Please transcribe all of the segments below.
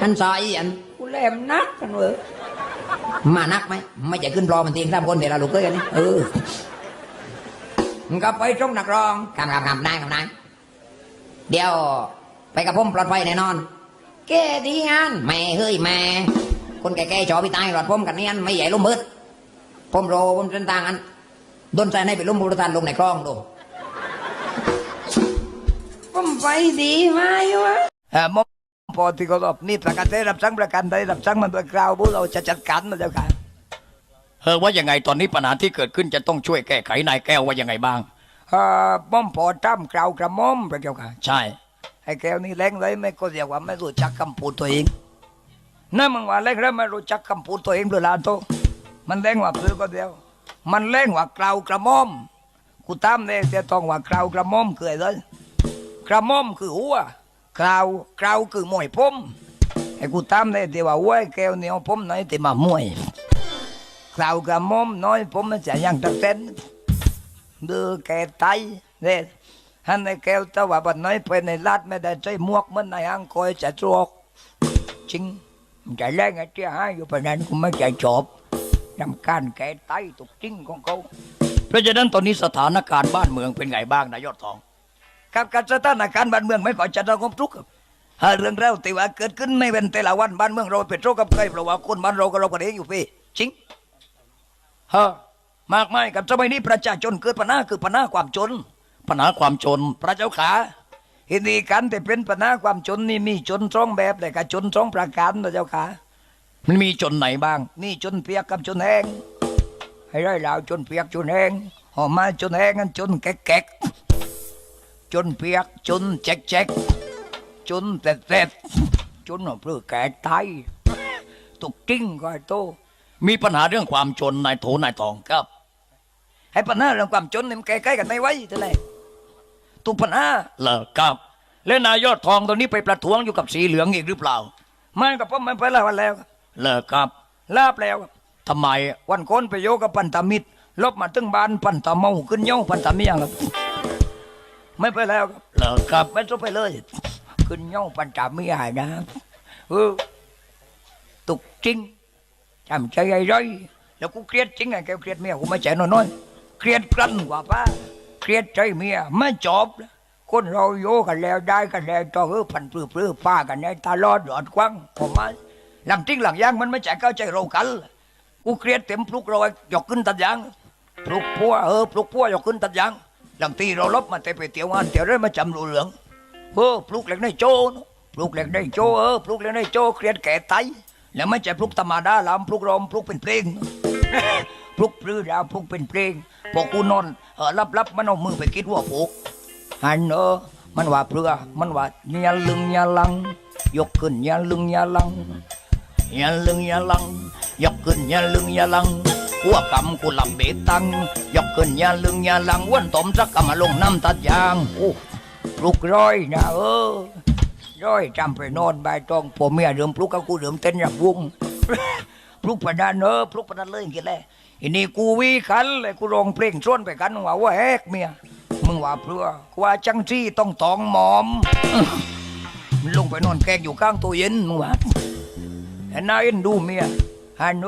หันซอยอันกูแหลมนักกันเวอมานักไหมไม่จะขึ้นรอมันเตียงสามคนเดี๋ยวเราลุกเลยกันนี่เออมึงก็ไปตรงนักร้องคำคำคำนายคำนายเดี๋ยวไปกับผมปลอดภัยแน่นอนแกดีงานแม่เฮ้ยแม่คนแก่ๆจอพี่ตายรอดผมกันนี่อันไม่ใหญ่ล้มมืดผมโรผมเส้นทางอันโดนใจในไปล้มบุรุษานลงในคลองดู ผมไปดีไหมวะเออมอพอที่เขาบอกนี่ประกันได้รับสั่งประกันได้รับสั่งมันตัวกราวบุเราจะจัดการนะเจ้าค่ะเออว่ายังไงตอนนี้ปัญหาที่เกิดขึ้นจะต้องช่วยแก้ไขนายแก้วว่ายังไงบ้างเออป้อมพอจ้ำกราวกระหม่อมไปเจ้าค่ะ ใช่ไอ้แก้วนี่แรงเลยไม่ก็เรียกว่าไม่รู้จักคำพูดตัวเองนั่นมึงว่าแรงแล้วไม่รู้จักคำพูดตัวเองด้วยล่ะโตมันแรงกว่าเพื่อก็เดียว มันแรงกว่ากราวกระหม่อมกูตามเลยเสียต้องว่ากราวกระหม่อมคืออะไร กระม่อมคือหัวกราวกราวคือมวยผมไอ้กูตามเลยเดี๋ยวว่าหัวแก้วเนี่ยเอาผมไหนแต่มามวยคราวกระม่อมน้อยผมมันจะยังตะเต้นดือแกไตเนี่ยฮันในแก้วตะว่าบันน้อยไปในลาดไม่ได้ใจมวกมันในอังคอยจะจวกจริงมันใจแรงไอ้เจ้าให้อยู่ปานนั้นกูไม่ใจจบยำการแกไตตุกจริงของเขา เพราะฉะนั้นตอนนี้สถานการณ์บ้านเมืองเป็นไงบ้างนายยอดทอง กับการสถานการณ์บ้านเมืองไม่ก่อจะระงมทุกข์หาเรื่องเล่าแต่ว่าเกิดขึ้นไม่เป็นแต่ละวันบ้านเมืองเราเป็นโรคกับใครเพราะว่าคนบ้านเราก็เรากันเองอยู่พี่จริงฮะมากมายกับสมัยนี้ประชาชนเกิดปัญหาคือปัญหาความจนปัญหาความจน พระเจ้าขาเห็นดีกันแต่เป็นปัญหาความจนนี่มีจนสองแบบแต่กับจนสองประการพระเจ้าขามันมีจนไหนบ้างนี่จนเปียกกับจนแห้งให้ได้แล้วจนเปียกจนแห้งหอมมาจนแห้งกันจนแก๊ก จนเปียกจนแจ๊กแจ๊กจนแตดๆจนเพื่อแก่ตายตุกจิ้งก็ไอ้โต มีปัญหาเรื่องความจนนายโถนายทองครับ ให้ปัญหาเรื่องความจนนี่มันแก้ไขกันไม่ไหวเท่าไหร่ตุกปัญหาเลิกครับ และนายยอดทองตอนนี้ไปประท้วงอยู่กับสีเหลืองอีกหรือเปล่าไม่กับผมไม่ไปแล้ววันแล้วเลิกครับลาบแล้วทำไมวันโคนไปโยกับปันตมิตรลบมาตึงบ้านปันตาเมาขึ้นเย้าปันตาเมียครับ ไม่ไปแล้วครับเลิกครับไม่ต้องไปเลยขึ้นเย้าปันตาเมียนะเออตุกจริงจำใจไอ้ร้อยแล้วกูเครียดจริงไงแกเครียดเมียกูไม่ใจน้อยๆเครียดกลั้นกว่าป้าเครียดใจเมียไม่จบคนเราโยกันแล้วได้กันแล้วต่อเออพันปลื้อปลื้อป้ากันในตลอดหลอดกว้างผมว่าหลังจริงหลังย่างมันไม่ใจเข้าใจเรากันกูเครียดเต็มปลุกเราไอ้ยกขึ้นตัดยางปลุกพัวเออปลุกพัวยกขึ้นตัดยาง หลังตีเราลบมาแต่ไปเตียวงานเตียวเรื่อยมาจำรูเหลืองเออปลุกเหล็กในโจเนอะปลุกเหล็กในโจเออปลุกเหล็กในโจเครียดแก่ไตแล้วไม่ใช่ปลุกธรรมดาลำปลุกรอมปลุกเป็นเพลงปลุกปลื้อดาวปลุกเป็นเพลงพอกูนอนเออรับรับมันเอามือไปคิดว่าปลุกหันเออมันว่าเปลือมันว่าเยลึงเยลัง ยกขึ้นเยลึงเยลังอย่าลึงอย่าลังยกขึ้นอย่าลึงอย่าลัง หัวกำกูลำเบตังยกขึ้นอย่าลึงอย่าลังวันตอมสักกำมาลงน้ำตัดยางโอ้ปลุกร้อยนะเออร้อยจำไปนอนใบตองผมเมียเดิมปลุกกับกูเดิมเต้นรับวงปลุกปะนันเออปลุกปะนันเลยกินเลยอันนี้กูวิคันเลยกูร้องเพลงชวนไปกันว่าว่าแฮกเมียมึงว่าเพื่อกูว่าจังซี่ต้องตองหมอมมันลงไปนอนแกล้งอยู่ข้างตู้เย็นมึงว่าเห็นนายเอ็นดูเมียฮันโน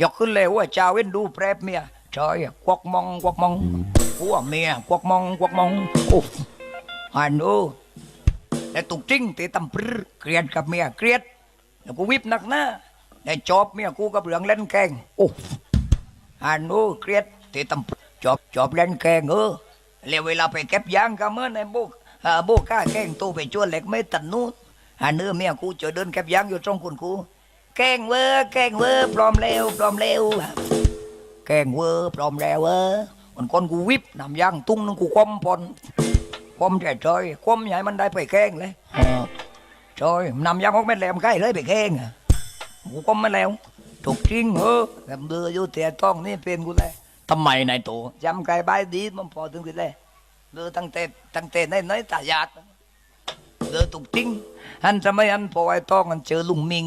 ยกขึ้นเลยว่าเจ้าเอ็นดูแปรบเมียใช่ควักมองควักมองหัวเมียควักมองควักมองโอ้ฮันโนแต่ตุกจริงตีตำปรือเครียดกับเมียเครียดแล้วกูวิบหนักหน้าแต่จอบเมียกูกับเหลืองเล่นแกงโอ้ฮันโนเครียดตีตำปรือจอบจอบเล่นแกงเออแล้วเวลาไปเก็บยางก็เหมื่อนในบุกอ่าบุกก้าแกงตู้ไปชวนเหล็กไม่ตัดนู้นฮันเนอเมียกูจะเดินเก็บยางอยู่ตรงคุณกู แกงเวอร์แกงเวอร์ปลอมเร็วปลอมเร็วแกงเวอร์ปลอมแล้วเวอร์มันคนกูวิบนำย่างตุ้งนึงกูคว่ำปนคว่ำใจจอยคว่ำใหญ่มันได้ไปแกงเลยจอยนำย่างออกเม็ดแหลมใกล้เลยไปแกงอะกูคว่ำม่แล้วถูกจริงเออแหลมเดืออยู่แต่ต้องนี่เป็นกูเลยทำไมนายโตจำไก่ใบดีมันพอถึงกูเลยเดือตั้งแต่ตั้งแต่ในในตายาดเดือถูกจริงอันทำไมอันพอไอ้ต้องอันเจอลุงมิง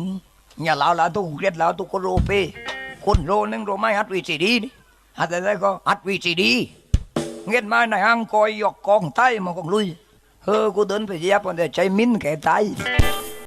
อย่าลาวลาทุกเกลียดลาวทุกโรเปคนโรนึงโรไม่ฮัดวีซีดีฮัดอะไรก็ฮัดวีซีดีเงี้ยมาในห้างคอยยกกองไต้มากองลุยเฮ้กูเดินไปเยียบมันแต่ใจมิ้นแก่ต